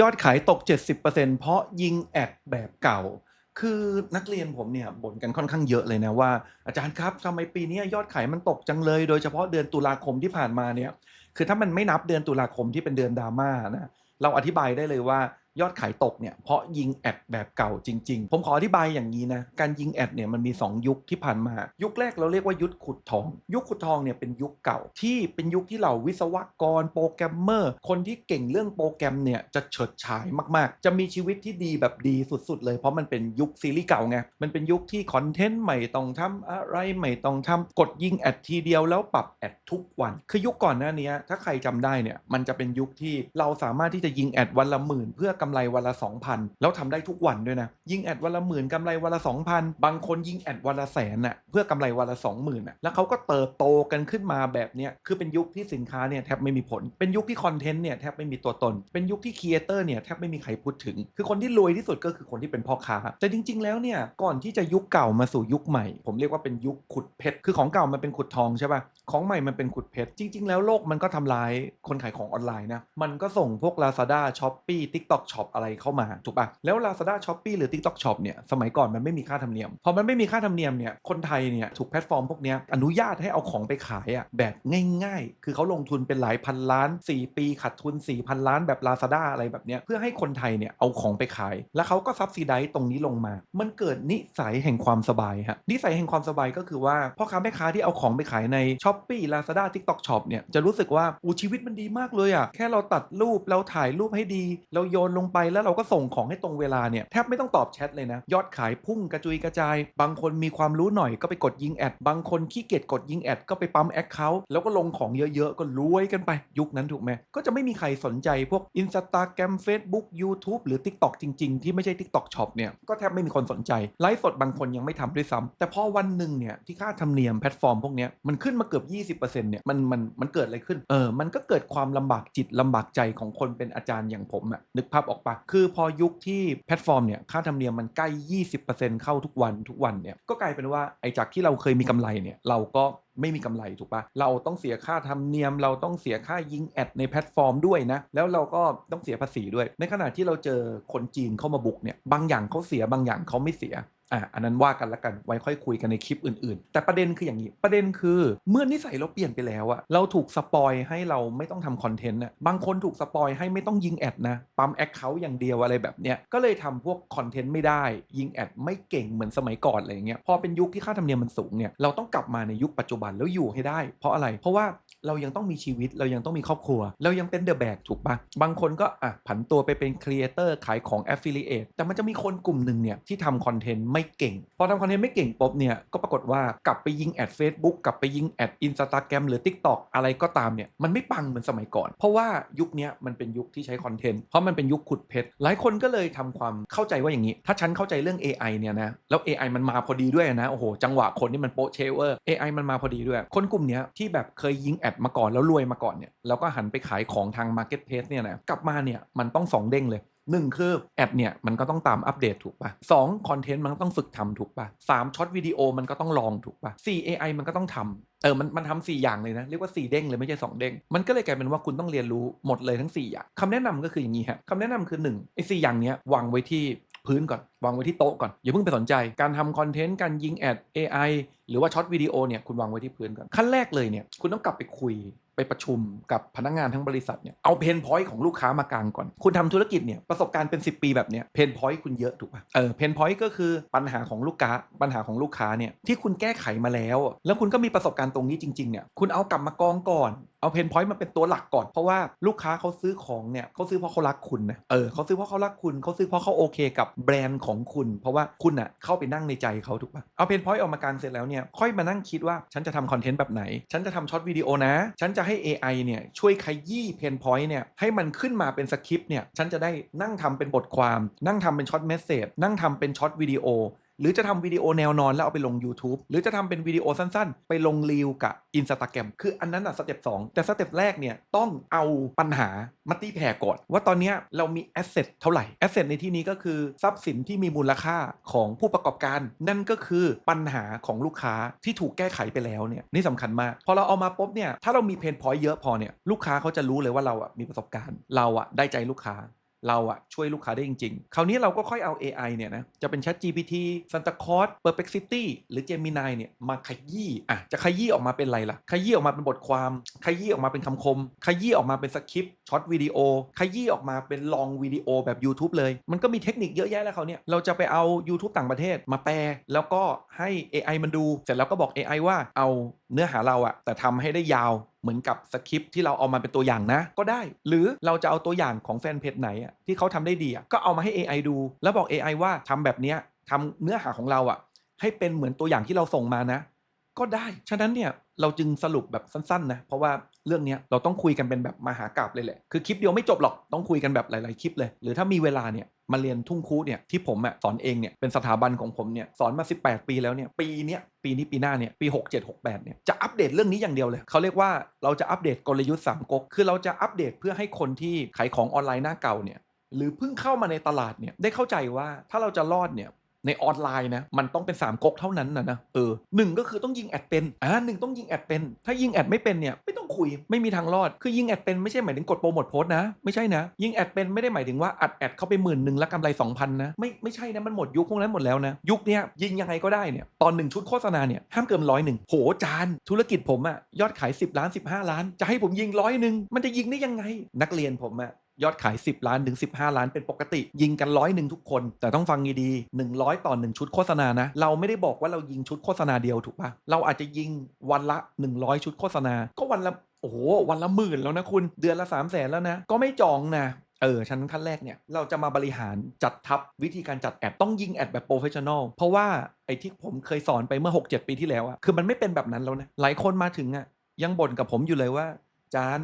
ยอดขายตก 70%เพราะยิงแอดแบบเก่า คือนักเรียนผมเนี่ยบ่นกันค่อนข้างเยอะเลยนะว่า อาจารย์ครับทำไมปีนี้ยอดขายมันตกจังเลย โดยเฉพาะเดือนตุลาคมที่ผ่านมาเนี่ย คือถ้ามันไม่นับเดือนตุลาคมที่เป็นเดือนดราม่านะ เราอธิบายได้เลยว่า ยอดขายตกเนี่ยเพราะยิงแอดแบบเก่าจริง ๆ ผมขออธิบายอย่างนี้นะ การยิงแอดเนี่ยมันมี 2 ยุคที่ผ่านมา ยุคแรกเราเรียกว่ายุคขุดทอง ยุคขุดทองเนี่ยเป็นยุคเก่าที่เป็นยุคที่เราวิศวกรโปรแกรมเมอร์ คนที่เก่งเรื่องโปรแกรมเนี่ยจะเฉิดฉายมากๆ จะมีชีวิตที่ดีแบบดีสุดๆ เลยเพราะมันเป็นยุคซีรีส์เก่าไงมันเป็นยุคที่คอนเทนต์ใหม่ต้องทำอะไรใหม่ต้องทำกดยิงแอดทีเดียวแล้วปรับแอดทุกวัน คือยุคก่อนหน้านี้ถ้าใครจำได้เนี่ยมันจะเป็นยุคที่เราสามารถที่จะยิงแอดวันละหมื่นเพื่อกำไรวันละ 2,000 แล้วทำได้ทุกวันด้วยนะ ยิงแอดวันละหมื่นกำไรวันละ 2,000 บางคนยิงแอดวันละแสนน่ะเพื่อกำไรวันละ 20,000น่ะแล้วเขาก็เติบโตกันขึ้นมาแบบเนี้ยคือเป็นยุคที่สินค้าเนี่ยแทบไม่มีผล เป็นยุคที่คอนเทนต์เนี่ยแทบไม่มีตัวตน เป็นยุคที่ครีเอเตอร์เนี่ยแทบไม่มีใครพูดถึง คือคนที่รวยที่สุดก็คือคนที่เป็นพ่อค้า แต่จริง ๆ แล้วเนี่ยก่อนที่จะยุคเก่ามาสู่ยุคใหม่ ผมเรียกว่าเป็นยุคขุดเพชร คือของเก่ามันเป็นขุดทองใช่ป่ะ ของใหม่มันเป็นขุดเพชร จริง ๆ แล้วโลกมันก็ทำลายคนขายของออนไลน์นะ มันก็ส่งพวก Lazada Shopee TikTok Shop อะไรเข้ามาถูกป่ะแล้ว Lazada Shopee หรือ TikTok Shop เนี่ยสมัยก่อนมันไม่มีค่าธรรมเนียมพอมันไม่มีค่าธรรมเนียมเนี่ยคนไทยเนี่ยถูกแพลตฟอร์มพวกนี้อนุญาตให้เอาของไปขายอะแบบง่าย ๆ คือเขาลงทุนเป็นหลายพันล้าน 4 ปีขาดทุน 4,000 ล้านแบบ Lazada อะไรแบบเนี้ยเพื่อให้คนไทยเนี่ยเอาของไปขาย แล้วเขาก็ซับซิไดตรงนี้ลงมา มันเกิดนิสัยแห่งความสบายฮะนิสัยแห่งความสบายก็คือว่าพ่อค้าแม่ค้าที่เอาของไปขายใน s h อ p e e Lazada TikTok Shop เนี่ยจะรู้สึกว่าอูชีวิตมันดีมากเลยอะแค่เราตัดรูปเราถ่ายรูปให้ดี เราโยนลงไปแล้วเราก็ส่งของให้ตรงเวลาเนี่ยแทบไม่ต้องตอบแชทเลยนะ ยอดขายพุ่งกระจุยกระจาย บางคนมีความรู้หน่อยก็ไปกดยิงแอด บางคนขี้เกียจกดยิงแอดก็ไปปั๊มแอคเคาท์แล้วก็ลงของเยอะๆ ก็รวยกันไปยุคนั้นถูกไหมก็จะไม่มีใครสนใจพวก Instagram Facebook YouTube หรือ TikTok จริงๆ ที่ไม่ใช่ TikTok Shop เนี่ยก็แทบไม่มีคนสนใจไลฟ์สดบางคนยังไม่ทำด้วยซ้ำแต่พอวันหนึ่งเนี่ยที่ค่าธรรมเนียมแพลตฟอร์มพวกเนี้ยมันขึ้นมาเกือบ 20%เนี่ยมันมันมันเกิดอะไรขึ้นเออมันก็เกิดความลำบากจิตลำบากใจของคนเป็นอาจารย์อย่างผมอะนึกภาพออกปะคือพอยุคที่แพลตฟอร์มเนี่ยค่าธรรมเนียมมันใกล้ 20%เข้าทุกวันทุกวันเนี่ยก็กลายเป็นว่าไอ้จากที่เราเคยมีกำไรเนี่ยเราก็ไม่มีกำไรถูกปะเราต้องเสียค่าธรรมเนียม เราต้องเสียค่ายิงแอดในแพลตฟอร์มด้วยนะ แล้วเราก็ต้องเสียภาษีด้วย ในขณะที่เราเจอคนจีนเข้ามาบุกเนี่ย บางอย่างเขาเสียบางอย่างเขาไม่เสีย อะอันนั้นว่ากันละกันไว้ค่อยคุยกันในคลิปอื่นๆ แต่ประเด็นคืออย่างนี้ ประเด็นคือเมื่อนิสัยเราเปลี่ยนไปแล้วอะเราถูกสปอยให้เราไม่ต้องทำคอนเทนต์อะบางคนถูกสปอยให้ไม่ต้องยิงแอดนะปั๊มแอคเคาท์อย่างเดียวอะไรแบบเนี้ยก็เลยทำพวกคอนเทนต์ไม่ได้ ยิงแอดไม่เก่งเหมือนสมัยก่อนอะไรเงี้ยพอเป็นยุคที่ค่าธรรมเนียมมันสูงเนี่ยเราต้องกลับมาในยุคปัจจุบันแล้วอยู่ให้ได้ เพราะอะไรเพราะว่าเรายังต้องมีชีวิตเรายังต้องมีครอบครัว เรายังเป็นเดอะแบกถูกปะบางคนก็อะผันตัวไปเป็นครีเอเตอร์ขายของ Affiliate แต่มันจะมีคนกลุ่มหนึ่งเนี่ยที่ทำคอนเทนต์ไม่เก่ง พอทำคอนเทนต์ไม่เก่งปุ๊บเนี่ยก็ปรากฏว่ากลับไปยิงแอด Facebook กลับไปยิงแอด Instagram หรือ TikTok อะไรก็ตามเนี่ยมันไม่ปังเหมือนสมัยก่อน เพราะว่ายุคนี้มันเป็นยุคที่ใช้คอนเทนต์เพราะมันเป็นยุคขุดเพชรหลายคนก็เลยทำความเข้าใจว่าอย่างนี้ ถ้าฉันเข้าใจเรื่อง AI เนี่ยนะแล้ว AI มันมาพอดีด้วยนะโอ้โหจังหวะคนนี่มันโปะเชเวอร์ AI มันมาพอดีด้วย คนกลุ่มนี้ที่แบบเคยยิงแอดมาก่อนแล้วรวยมาก่อนเนี่ยแล้วก็หันไปขายของทาง Marketplace เนี่ยนะกลับมาเนี่ยมันต้องสองเด้งเลย หนึ่งคือแอดเนี่ยมันก็ต้องตามอัปเดตถูกปะสองคอนเทนต์มันก็ต้องฝึกทำถูกปะสามช็อตวิดีโอมันก็ต้องลองถูกปะสี่ AI มันก็ต้องทำเออมันมันทำสี่อย่างเลยนะ เรียกว่าสี่เด้งเลยไม่ใช่สองเด้ง มันก็เลยกลายเป็นว่าคุณต้องเรียนรู้หมดเลยทั้งสี่อย่างคำแนะนำก็คืออย่างนี้ฮะคำแนะนำคือหนึ่งไอ้สี่อย่างเนี้ยวางไว้ที่พื้นก่อน วางไว้ที่โต๊ะก่อน อย่าเพิ่งไปสนใจการทำคอนเทนต์การยิงแอด AI หรือว่าช็อตวิดีโอเนี่ยคุณวางไว้ที่พื้นก่อนขั้นแรกเลยเนี่ยคุณต้องกลับไปคุย ไปประชุมกับพนักงานทั้งบริษัทเนี่ยเอาเพนพอยต์ของลูกค้ามากลางก่อน คุณทำธุรกิจเนี่ยประสบการณ์เป็น 10 ปีแบบเนี้ยเพนพอยต์คุณเยอะถูกป่ะเออเพนพอยต์ก็คือปัญหาของลูกค้าปัญหาของลูกค้าเนี่ยที่คุณแก้ไขมาแล้ว แล้วคุณก็มีประสบการณ์ตรงนี้จริงๆเนี่ยคุณเอากลับมากองก่อนเอาเพนพอยต์มาเป็นตัวหลักก่อน เพราะว่าลูกค้าเขาซื้อของเนี่ยเขาซื้อเพราะเขารักคุณนะเออเขาซื้อเพราะเขารักคุณเขาซื้อเพราะเขาโอเคกับแบรนด์ของคุณ เพราะว่าคุณอะเข้าไปนั่งในใจเขาถูกป่ะเอาเพนพอยต์ออกมากางเสร็จแล้วเนี่ยค่อยมานั่งคิดว่าฉันจะทำคอนเทนต์แบบไหน ฉันจะทำช็อตวิดีโอนะ ฉันจะให้ AI เนี่ยช่วยขยี้เพนพอยต์เนี่ยให้มันขึ้นมาเป็นสคริปต์เนี่ยฉันจะได้นั่งทำเป็นบทความ นั่งทำเป็นช็อตเมสเซจนั่งทำเป็นช็อตวิดีโอ หรือจะทำวิดีโอแนวนอนแล้วเอาไปลง YouTube หรือจะทำเป็นวิดีโอสั้นๆ ไปลงรีวกับ Instagram คืออันนั้นอะสเต็ป2แต่สเต็ปแรกเนี่ยต้องเอาปัญหามาตีแผ่ก่อน ว่าตอนนี้เรามีแอสเซทเท่าไหร่แอสเซทในที่นี้ก็คือทรัพย์สินที่มีมูลค่าของผู้ประกอบการ นั่นก็คือปัญหาของลูกค้าที่ถูกแก้ไขไปแล้วเนี่ยนี่สำคัญมาก พอเราเอามาปุ๊บเนี่ยถ้าเรามีเพนพอยต์เยอะพอเนี่ยลูกค้าเขาจะรู้เลยว่าเราอะมีประสบการณ์เราอะได้ใจลูกค้า เราอะช่วยลูกค้าได้จริง ๆ คราวนี้เราก็ค่อยเอา AI เนี่ยนะ จะเป็น Chat GPT Santa Claus Perplexity หรือ Gemini เนี่ย มาขยี้อะจะขยี้ออกมาเป็นอะไรล่ะ ขยี้ออกมาเป็นบทความ ขยี้ออกมาเป็นคำคม ขยี้ออกมาเป็นสคริปต์ช็อตวิดีโอ ขยี้ออกมาเป็นลองวิดีโอแบบ YouTube เลย มันก็มีเทคนิคเยอะแยะแล้วเขาเนี่ย เราจะไปเอา YouTube ต่างประเทศมาแปล แล้วก็ให้ AI มันดู เสร็จแล้วก็บอก AI ว่าเอาเนื้อหาเราอะแต่ทำให้ได้ยาว เหมือนกับสคริปที่เราเอามาเป็นตัวอย่างนะ ก็ได้ หรือเราจะเอาตัวอย่างของแฟนเพจไหนอะที่เขาทำได้ดีอะก็เอามาให้ AI ดู แล้วบอก AI ว่าทำแบบเนี้ยทำเนื้อหาของเราอะให้เป็นเหมือนตัวอย่างที่เราส่งมานะ ก็ได้ ฉะนั้นเนี่ยเราจึงสรุปแบบสั้นๆนะ เพราะว่าเรื่องเนี้ยเราต้องคุยกันเป็นแบบมหากราบเลยแหละ คือคลิปเดียวไม่จบหรอก ต้องคุยกันแบบหลายๆคลิปเลย หรือถ้ามีเวลาเนี่ยมาเรียนทุ่งคูเนี่ยที่ผมอะสอนเองเนี่ยเป็นสถาบันของผมเนี่ยสอนมา 18 ปีแล้วเนี่ยปีเนี้ย ปีนี้ปีหน้าเนี่ยปี 67 68เนี่ยจะอัปเดตเรื่องนี้อย่างเดียวเลยเขาเรียกว่าเราจะอัปเดตกลยุทธ์3ก๊กคือเราจะอัปเดตเพื่อให้คนที่ขายของออนไลน์หน้าเก่าเนี่ยหรือเพิ่งเข้ามาในตลาดเนี่ยได้เข้าใจว่าถ้าเราจะรอดเนี่ย ในออนไลน์นะมันต้องเป็น3ก๊กเท่านั้นนะนะเออหนึ่งก็คือต้องยิงแอดเป็นอ่าหนึ่งต้องยิงแอดเป็น ถ้ายิงแอดไม่เป็นเนี่ยไม่ต้องคุยไม่มีทางรอด คือยิงแอดเป็นไม่ใช่หมายถึงกดโปรโมทโพสต์นะไม่ใช่นะยิงแอดเป็นไม่ได้หมายถึงว่าอัดแอดเข้าไปหมื่นหนึ่งแล้วกำไร2,000นะไม่ไม่ใช่นะมันหมดยุคพวกนั้นหมดแล้วนะยุคเนี้ยยิงยังไงก็ได้เนี่ยตอนหนึ่งชุดโฆษณาเนี่ยห้ามเกินร้อยหนึ่งโหจานธุรกิจผมอะยอดขาย 10 ล้าน 15 ล้าน จะให้ผมยิงร้อยหนึ่งมันจะยิงได้ยังไง นักเรียนผมอะ ยอดขาย 10 ล้านถึง 15 ล้านเป็นปกติ ยิงกันร้อยหนึ่งทุกคน แต่ต้องฟังดีๆ100 ต่อ 1 ชุดโฆษณานะ เราไม่ได้บอกว่าเรายิงชุดโฆษณาเดียวถูกปะเราอาจจะยิงวันละ 100 ชุดโฆษณา ก็วันละโอ้โหวันละหมื่นแล้วนะคุณเดือนละ3 0 0แสนแล้วนะ ก็ไม่จองนะเออชั้นขั้นแรกเนี่ย เราจะมาบริหารจัดทับวิธีการจัดแอดต้องยิงแอดแบบโปรเฟชชั่นอลเพราะว่าไอ้ที่ผมเคยสอนไปเมื่อ 6-7 ปีที่แล้วอะคือมันไม่เป็นแบบนั้นแล้วนะหลายคนมาถึงอะยังบ่นกับผมอยู่เลยว่าจาน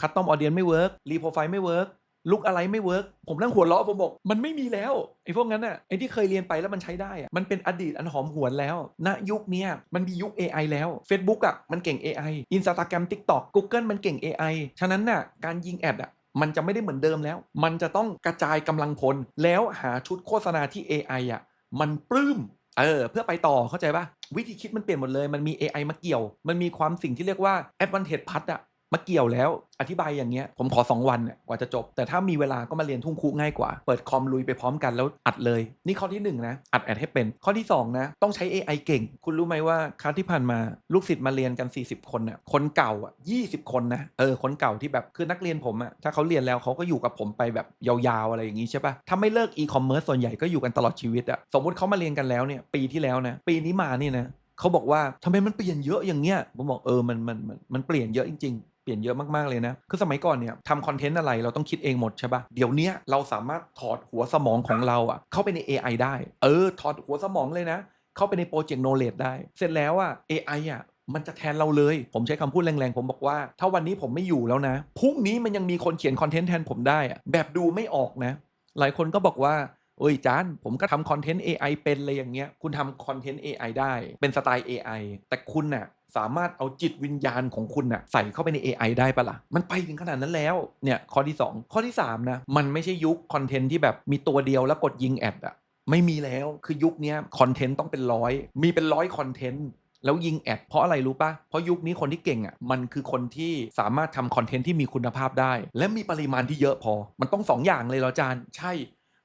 คัตตอมออเดียนไม่เวิร์กรีโปรไฟล์ไม่เวิร์กลุกอะไรไม่เวิร์กผมนั่งหัวเราะผมบอก มันไม่มีแล้วไอ้พวกนั้นน่ะไอ้ที่เคยเรียนไปแล้วมันใช้ได้อะมันเป็นอดีตอันหอมหวนแล้วณยุคนี้มันมียุค AI แล้ว Facebook อะมันเก่ง AI Instagram TikTok Google มันเก่ง AI ฉะนั้นน่ะการยิงแอดอะมันจะไม่ได้เหมือนเดิมแล้ว มันจะต้องกระจายกำลังพล แล้วหาชุดโฆษณาที่ AI อะมันปลื้มเออเพื่อไปต่อเข้าใจป่ะวิธีคิดมันเปลี่ยนหมดเลย มันมี AI มาเกี่ยว มันมีความสิ่งที่เรียกว่า advantage p a t อะ มาเกี่ยวแล้วอธิบายอย่างเงี้ยผมขอ 2 วันเนี่ยกว่าจะจบ แต่ถ้ามีเวลาก็มาเรียนทุ่งคุง่ายกว่า เปิดคอมลุยไปพร้อมกันแล้วอัดเลย นี่ข้อที่ 1 นะ อัดแอดให้เป็น ข้อที่ 2 นะ ต้องใช้ AI เก่ง คุณรู้ไหมว่าครั้งที่ผ่านมาลูกศิษย์มาเรียนกัน 40 คนน่ะคนเก่าอะ20 คนนะเออคนเก่าที่แบบคือนักเรียนผมอะถ้าเขาเรียนแล้วเขาก็อยู่กับผมไปแบบยาวๆอะไรอย่างงี้ใช่ปะถ้าไม่เลิกอีคอมเมิร์ซส่วนใหญ่ก็อยู่กันตลอดชีวิตอะสมมติเขามาเรียนกันแล้วเนี่ยปีที่แล้วนะปีนี้มานี่นะเขาบอกว่าทำไมมันเปลี่ยนเยอะอย่างเงี้ยผมบอกเออมันมันมันมันเปลี่ยนเยอะจริงๆ เปลี่ยนเยอะมาก ๆ เลยนะ คือสมัยก่อนเนี่ยทำคอนเทนต์อะไรเราต้องคิดเองหมดใช่ปะเดี๋ยวนี้เราสามารถถอดหัวสมองของเราอะเข้าไปใน AI ได้ เออ ถอดหัวสมองเลยนะ เข้าไปในโปรเจกต์โนเลดได้ เสร็จแล้วอะ AI อะมันจะแทนเราเลย ผมใช้คำพูดแรงๆ ผมบอกว่า ถ้าวันนี้ผมไม่อยู่แล้วนะ พรุ่งนี้มันยังมีคนเขียนคอนเทนต์แทนผมได้อะแบบดูไม่ออกนะ หลายคนก็บอกว่า เอ้ยจานผมก็ทำคอนเทนต์ AI เป็นเลยอย่างเงี้ย คุณทำคอนเทนต์ AI ได้เป็นสไตล์ AI แต่คุณน่ะสามารถเอาจิตวิญญาณของคุณน่ะใส่เข้าไปใน AI ได้ปะละ่ะ มันไปถึงขนาดนั้นแล้วเนี่ยข้อที่ 2 ข้อที่3นะมันไม่ใช่ยุคคอนเทนต์ที่แบบมีตัวเดียวแล้วกดยิงแอดอะไม่มีแล้วคือยุคนี้คอนเทนต์ต้องเป็นร้อยมีเป็นร้อยคอนเทนต์แล้วยิงแอดเพราะอะไรรู้ปะเพราะยุคนี้คนที่เก่งอะมันคือคนที่สามารถทำคอนเทนต์ที่มีคุณภาพได้ และมีปริมาณที่เยอะพอ มันต้องสองอย่างเลยเหรอจารย์ใช่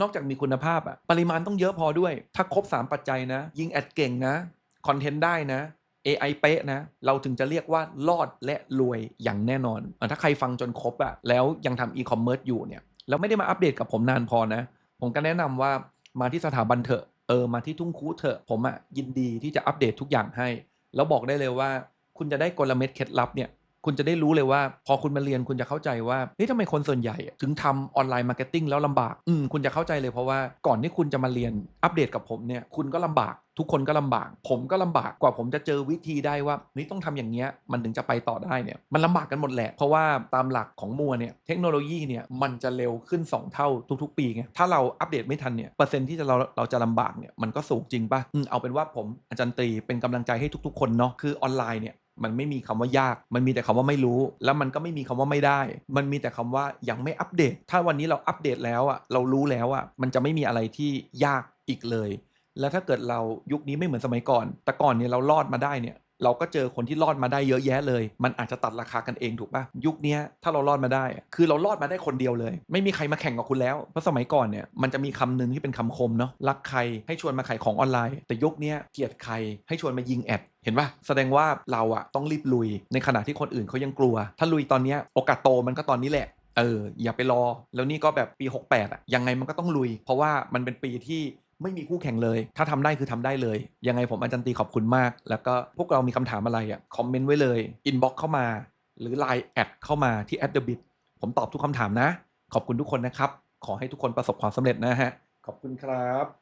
นอกจากมีคุณภาพอะปริมาณต้องเยอะพอด้วย ถ้าครบ 3 ปัจจัยนะ ยิงแอดเก่งนะคอนเทนต์ได้นะ AI เป๊ะนะ เราถึงจะเรียกว่ารอดและรวยอย่างแน่นอน ถ้าใครฟังจนครบอะแล้วยังทำอีคอมเมิร์ซอยู่เนี่ยแล้วไม่ได้มาอัปเดตกับผมนานพอนะ ผมก็แนะนำว่ามาที่สถาบันเถอะเออมาที่ทุ่งคูเถอะผมอะยินดีที่จะอัปเดตทุกอย่างให้ แล้วบอกได้เลยว่า คุณจะได้กลเม็ดเคล็ดลับเนี่ย คุณจะได้รู้เลยว่า พอคุณมาเรียนคุณจะเข้าใจว่าเฮ้ยทำไมคนส่วนใหญ่ ถึงทำออนไลน์มาร์เก็ตติ้งแล้วลำบากอืมคุณจะเข้าใจเลยเพราะว่าก่อนที่คุณจะมาเรียนอัปเดตกับผมเนี่ยคุณก็ลำบากทุกคนก็ลำบาก ผมก็ลำบากกว่าผมจะเจอวิธีได้ว่านี่ต้องทำอย่างเงี้ยมันถึงจะไปต่อได้เนี่ยมันลำบากกันหมดแหละ เพราะว่าตามหลักของมัวเนี่ยเทคโนโลยีเนี่ยมันจะเร็วขึ้น 2 เท่าทุกๆ ปีไงถ้าเราอัปเดตไม่ทันเนี่ยเปอร์เซ็นต์ที่จะเราเราจะลำบากเนี่ยมันก็สูงจริงป่ะอืมเอาเป็นว่าผมอาจารย์ตรีเป็นกำลังใจให้ทุกๆ คนเนาะคือออนไลน์เนี่ย มันไม่มีคำว่ายาก มันมีแต่คำว่าไม่รู้ แล้วมันก็ไม่มีคำว่าไม่ได้ มันมีแต่คำว่ายังไม่อัปเดต ถ้าวันนี้เราอัปเดตแล้วอะเรารู้แล้วอะมันจะไม่มีอะไรที่ยากอีกเลย แล้วถ้าเกิดเรายุคนี้ไม่เหมือนสมัยก่อน แต่ก่อนเนี่ยเรารอดมาได้เนี่ย เราก็เจอคนที่รอดมาได้เยอะแยะเลย มันอาจจะตัดราคากันเองถูกปะยุคนี้ถ้าเรารอดมาได้ คือเรารอดมาได้คนเดียวเลย ไม่มีใครมาแข่งกับคุณแล้วเพราะสมัยก่อนเนี่ยมันจะมีคำหนึ่งที่เป็นคำคมเนาะรักใครให้ชวนมาขายของออนไลน์ แต่ยุคนี้เกลียดใครให้ชวนมายิงแอดเห็นปะแสดงว่าเราอะต้องรีบลุย ในขณะที่คนอื่นเขายังกลัว ถ้าลุยตอนนี้โอกาสโตมันก็ตอนนี้แหละเอออย่าไปรอ แล้วนี่ก็แบบปี 68อะยังไงมันก็ต้องลุย เพราะว่ามันเป็นปีที่ ไม่มีคู่แข่งเลย ถ้าทำได้คือทำได้เลย ยังไงผมอาจารย์ตีขอบคุณมาก แล้วก็พวกเรามีคำถามอะไรอะคอมเมนต์ไว้เลยอินบ็อกเข้ามา หรือ Line แอดเข้ามาที่ at the bit ผมตอบทุกคำถามนะ ขอบคุณทุกคนนะครับ ขอให้ทุกคนประสบความสำเร็จนะฮะ ขอบคุณครับ